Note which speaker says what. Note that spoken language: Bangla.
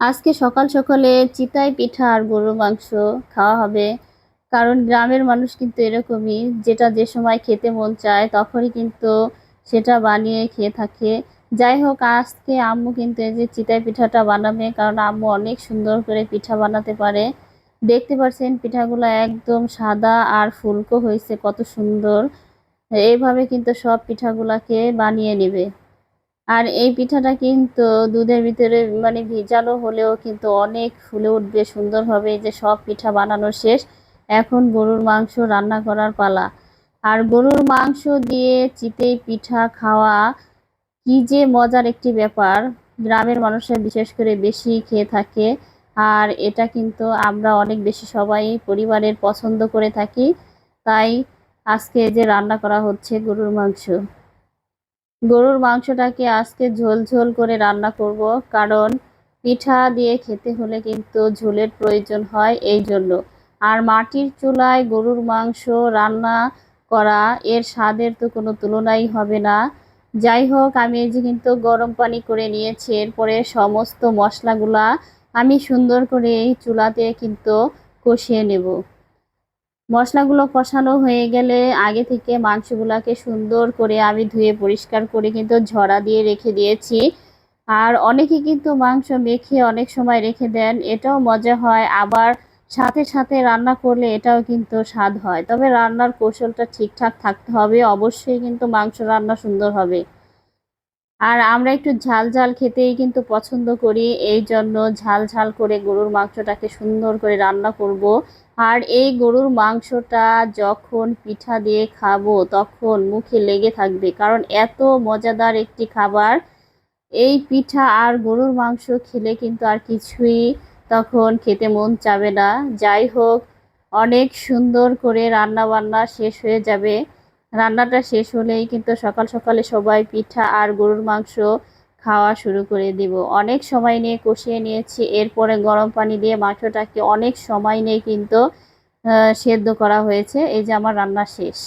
Speaker 1: আজকে সকাল সকালে চিতাই পিঠা আর গরুর মাংস খাওয়া হবে। কারণ গ্রামের মানুষ কিন্তু এরকমই, যেটা যে সময় খেতে মন চায় তখনই কিন্তু সেটা বানিয়ে খেয়ে থাকে। যাই হোক, আজকে আম্মু কিন্তু এই যে চিতাই পিঠাটা বানাবে, কারণ আম্মু অনেক সুন্দর করে পিঠা বানাতে পারে। দেখতে পাচ্ছেন পিঠাগুলো একদম সাদা আর ফুলকো হয়েছে, কত সুন্দর। এইভাবে কিন্তু সব পিঠাগুলাকে বানিয়ে নেবে। আর এই পিঠাটা কিন্তু দুধের ভিতরে মানে ভিজালো হলেও কিন্তু অনেক ফুলে উঠবে সুন্দরভাবে যে সব পিঠা বানানো শেষ, এখন গরুর মাংস রান্না করার পালা। আর গরুর মাংস দিয়ে চিতেই পিঠা খাওয়া কি যে মজার একটি ব্যাপার। গ্রামের মানুষের বিশেষ করে বেশি খেয়ে থাকে, আর এটা কিন্তু আমরা অনেক বেশি সবাই পরিবারের পছন্দ করে থাকি। তাই আজকে যে রান্না করা হচ্ছে গরুর মাংস। গরুর মাংসটাকে আজকে ঝোল ঝোল করে রান্না করব, কারণ পিঠা দিয়ে খেতে হলে কিন্তু ঝোলের প্রয়োজন হয় এই জন্য। আর মাটির চুলায় গরুর মাংস রান্না করা, এর স্বাদের তো কোনো তুলনাই হবে না। যাই হোক, আমি এই যে কিন্তু গরম পানি করে নিয়েছি, এরপরে সমস্ত মশলাগুলা আমি সুন্দর করে এই চুলাতে কিন্তু কষিয়ে নেব। মশলাগুলো কষানো হয়ে গেলে আগে থেকে মাংসগুলোকে সুন্দর করে আমি ধুয়ে পরিষ্কার করে কিন্তু ঝরা দিয়ে রেখে দিয়েছি। আর অনেকে কিন্তু মাংস মেখে অনেক সময় রেখে দেন, এটাও মজা হয়। আবার সাথে সাথে রান্না করলে এটাও কিন্তু স্বাদ হয়। তবে রান্নার কৌশলটা ঠিকঠাক থাকতে হবে। অবশ্যই কিন্তু মাংস রান্না সুন্দর হবে। আর আমরা একটু ঝাল ঝাল খেতেই কিন্তু পছন্দ করি, এই জন্য ঝাল ঝাল করে গরুর মাংসটাকে সুন্দর করে রান্না করব। আর এই গরুর মাংসটা যখন পিঠা দিয়ে খাব তখন মুখে লেগে থাকবে, কারণ এত মজাদার একটি খাবার। এই পিঠা আর গরুর মাংস খেলে কিন্তু আর কিছুই তখন খেতে মন চাবে না। যাই হোক, অনেক সুন্দর করে রান্না বান্না শেষ হয়ে যাবে। রান্নাটা শেষ হলেই কিন্তু সকাল সকালে সবাই পিঠা আর গরুর মাংস খাওয়া শুরু করে দিব। অনেক সময় নিয়ে কষিয়ে নিয়েছি, এরপরে গরম পানি দিয়ে মাংসটাকে অনেক সময় নিয়ে কিন্তু সেদ্ধ করা হয়েছে। এই যে আমার রান্না শেষ।